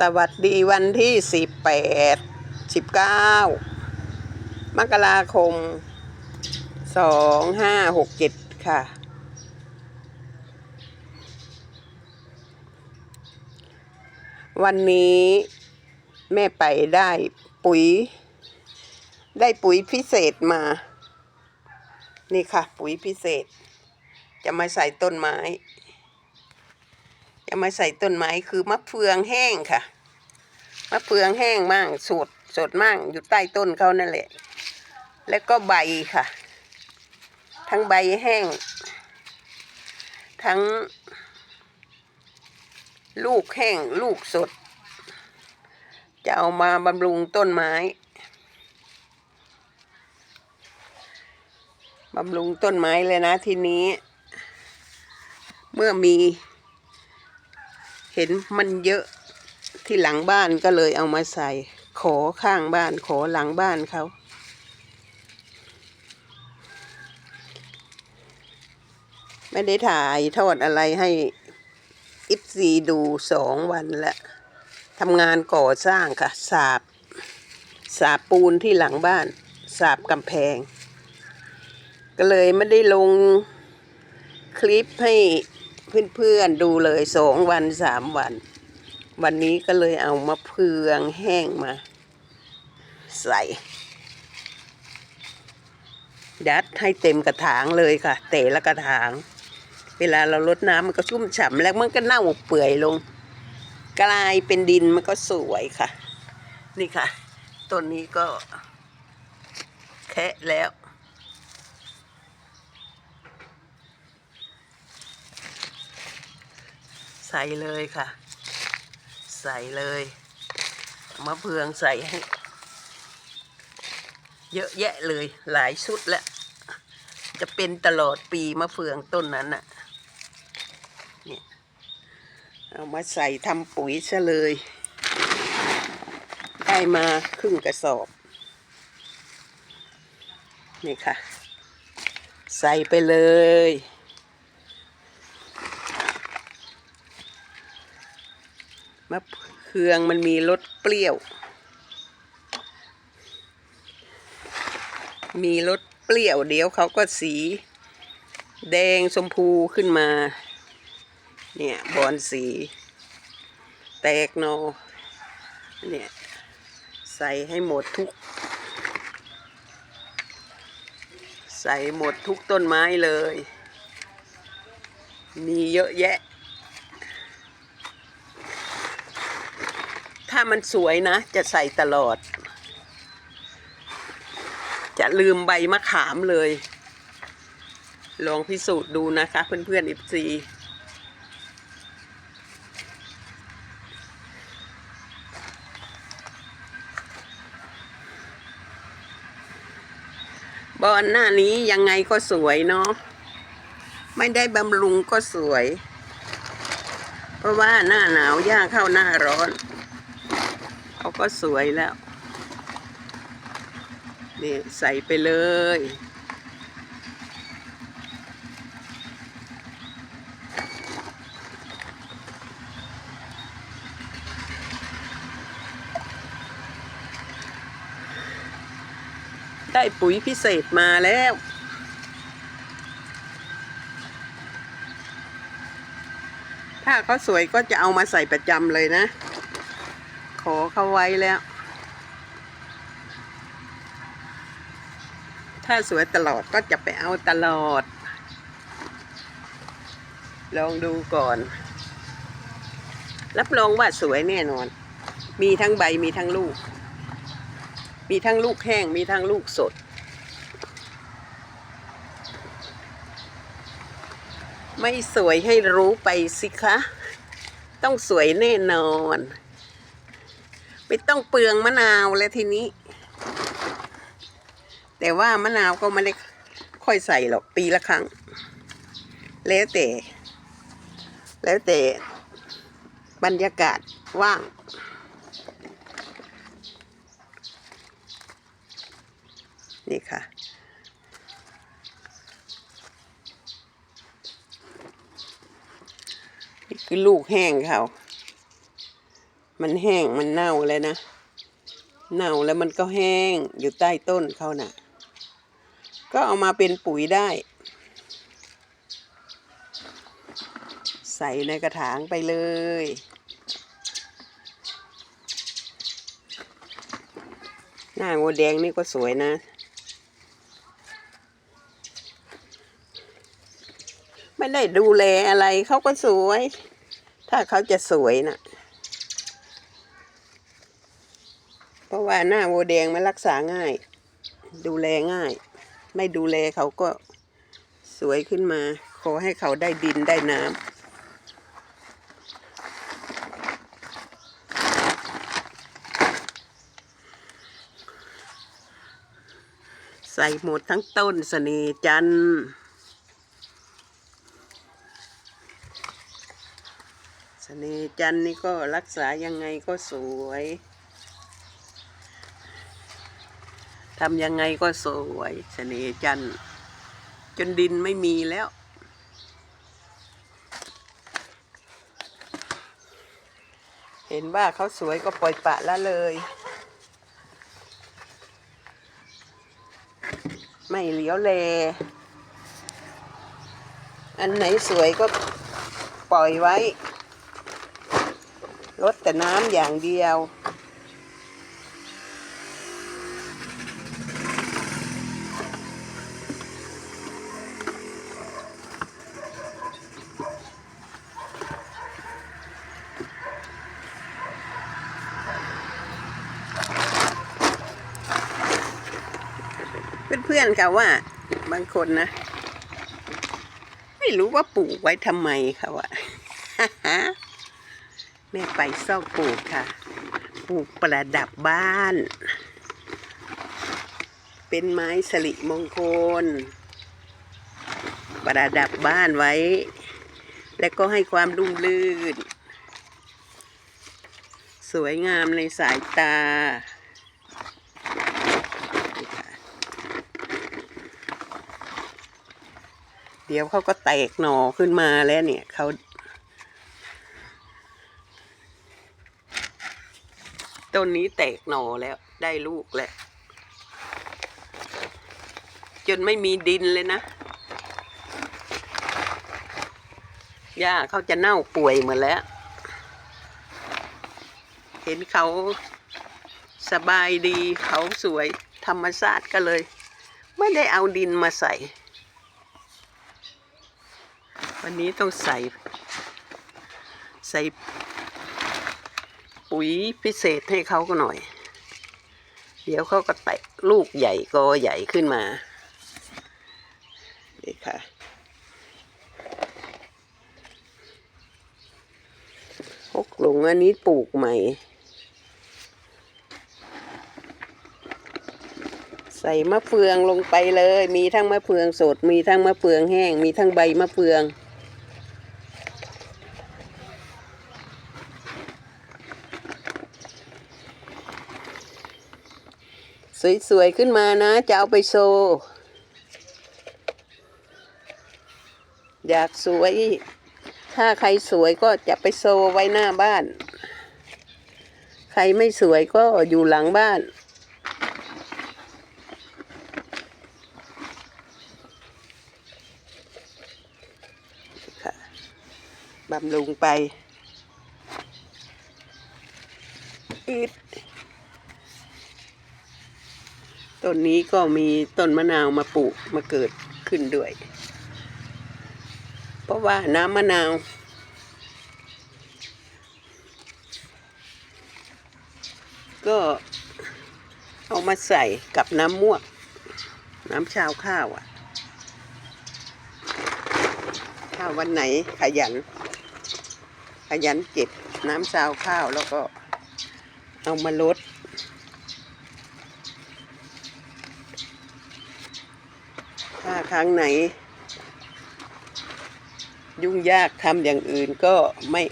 สวัสดีวันที่สิบแปดสิบเก้ามกราคมสองห้าหกเจ็ดค่ะ วันนี้แม่ไปได้ปุ๋ย ได้ปุ๋ยพิเศษมา นี่ค่ะ ปุ๋ยพิเศษ จะมาใส่ต้นไม้จะมาใส่ต้นไม้คือมะเฟืองแห้งค่ะะเฟืองแห้งมั่งสดสดมั่งอยู่ใต้ต้นเขานั่นแหละ แล้วก็ใบค่ะ ทั้งใบแห้ง ทั้ง ลูกแห้งลูกสด จะเอามาบำรุงต้นไม้บำรุงต้นไม้เลยนะทีนี้ เมื่อมี เห็นมันเยอะ ที่หลังบ้านก็เลยเอามาใส่ ขอข้างบ้าน ขอหลังบ้านเขาไม่ได้ถ่ายทอดอะไรให้อิฟซีดูสองวันแล้วทำงานก่อสร้างค่ะ สาบ สาบปูนที่หลังบ้าน สาบกำแพง ก็เลยไม่ได้ลงคลิปให้เพื่อนๆดูเลยสองวันสามวัน วันนี้ก็เลยเอามะเฟืองแห้งมา ใส่ ยัดให้เต็มกระถางเลยค่ะ เตะละกระถาง เวลาเราลดน้ำมันก็ชุ่มฉ่ำแล้วมันก็เน่าเปื่อยลง กลายเป็นดินมันก็สวยค่ะ นี่ค่ะต้นนี้ก็แคะแล้วใส่เลยค่ะ ใส่เลยมะเฟืองใส่ให้เยอะแยะเลยหลายชุดแล้ว จะเป็นตลอดปีมะเฟืองต้นนั้นน่ะเนี่ยเอามาใส่ทำปุ๋ยซะเลย ได้มาครึ่งกระสอบ นี่ค่ะ ใส่ไปเลยะเฟืองมันมีรสเปรี้ยว มีรสเปรี้ยวเดี๋ยวเขาก็สี แดงชมพูขึ้นมา เนี่ยบอนสี แตกโนอเนี่ยใส่ให้หมดทุก ใส่หมดทุกต้นไม้เลย มีเยอะแยะ ถ้ามันสวยนะ จะใส่ตลอด จะลืมใบมะขามเลย ลองพิสูจน์ดูนะคะ เพื่อนๆอิฟซีบอนหน้านี้ยังไงก็สวยเนาะไม่ได้บำรุงก็สวย เพราะว่าหน้าหนาวย่างเข้าหน้าร้อน ก็สวยแล้ว นี่ใส่ไปเลย ได้ปุ๋ยพิเศษมาแล้วถ้าเขาสวยก็จะเอามาใส่ประจำเลยนะ ขอเขาไว้แล้ว ถ้าสวยตลอดก็จะไปเอาตลอด ลองดูก่อน รับรองว่าสวยแน่นอน มีทั้งใบมีทั้งลูก มีทั้งลูกแห้งมีทั้งลูกสด ไม่สวยให้รู้ไปสิคะ ต้องสวยแน่นอน ไม่ต้องเปลืองมะนาวแล้วทีนี้ แต่ว่ามะนาวก็ไม่ได้ค่อยใส่หรอกปีละครั้ง แล้วแต่ แล้วแต่บรรยากาศว่าง นี่ค่ะนี่คือลูกแห้งเขา มันแห้งมันเน่าเลยนะ เน่าแล้วมันก็แห้งอยู่ใต้ต้นเขาน่ะ ก็เอามาเป็นปุ๋ยได้ ใส่ในกระถางไปเลย หน้างูแดงนี่ก็สวยนะ ไม่ได้ดูแลอะไรเขาก็สวย ถ้าเขาจะสวยน่ะพ ราะว่าหน้าวัวแดงมันรักษาง่าย ดูแลง่าย ไม่ดูแลเขาก็สวยขึ้นมา ขอให้เขาได้ดินได้น้ำใส่หมดทั้งต้นเสน่จันเสน่จันนี่ก็รักษายังไงก็สวย ทำยังไงก็สวยเสน่ห์จันจนดินไม่มีแล้ว เห็นว่าเขาสวยก็ปล่อยปะละเลย ไม่เหลียวแลอันไหนสวยก็ปล่อยไว้ ลดแต่น้ำอย่างเดียว อนค่ะว่า บางคนนะ ไม่รู้ว่าปลูกไว้ทำไมค่ะว่าแม่ไปซอกปลูกค่ะ ปลูกประดับบ้าน เป็นไม้สลิมงคล ประดับบ้านไว้ และก็ให้ความรุ่มรื่น สวยงามในสายตา เดี๋ยวเขาก็แตกหน่อขึ้นมาแล้วเนี่ยเขาต้นนี้แตกหน่อแล้วได้ลูกแล้ว จนไม่มีดินเลยนะหญ้าเขาจะเน่าป่วยหมดแล้ว เห็นเขาสบายดีเขาสวยธรรมชาติก็เลย ไม่ได้เอาดินมาใส่ วันนี้ต้องใส่ ใส่ปุ๋ยพิเศษให้เขาก็หน่อย เดี๋ยวเขาก็แตกลูกใหญ่กอใหญ่ขึ้นมานี่ค่ะ พกหลงอันนี้ปลูกใหม่ ใส่มะเฟืองลงไปเลย มีทั้งมะเฟืองสด มีทั้งมะเฟืองแห้ง มีทั้งใบมะเฟือง สวยๆขึ้นมานะ จะเอาไปโชว์อยากสวย ถ้าใครสวยก็จะไปโชว์ไว้หน้าบ้าน ใครไม่สวยก็อยู่หลังบ้าน บำรุงไปอืด ต้นนี้ก็มีต้นมะนาวมาปลูกมาเกิดขึ้นด้วย เพราะว่าน้ำมะนาว ก็เอามาใส่กับน้ำม่วงน้ำชาวข้าวอะ ถ้าวันไหนขยัน ขยันเก็บน้ำซาวข้าวแล้วก็เอามาลดางไหน ยุ่งยากทำอย่างอื่นก็ไม่